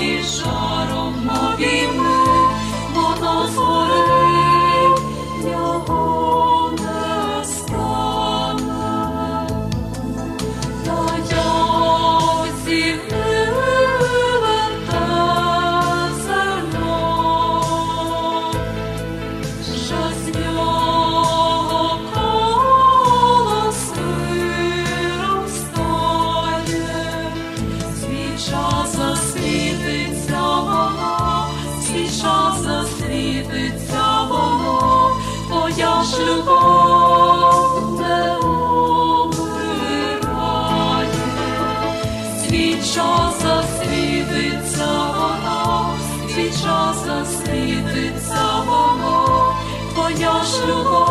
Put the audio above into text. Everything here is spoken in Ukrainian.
і жаром мові. свій час засвітиться воно, твоя ж любов.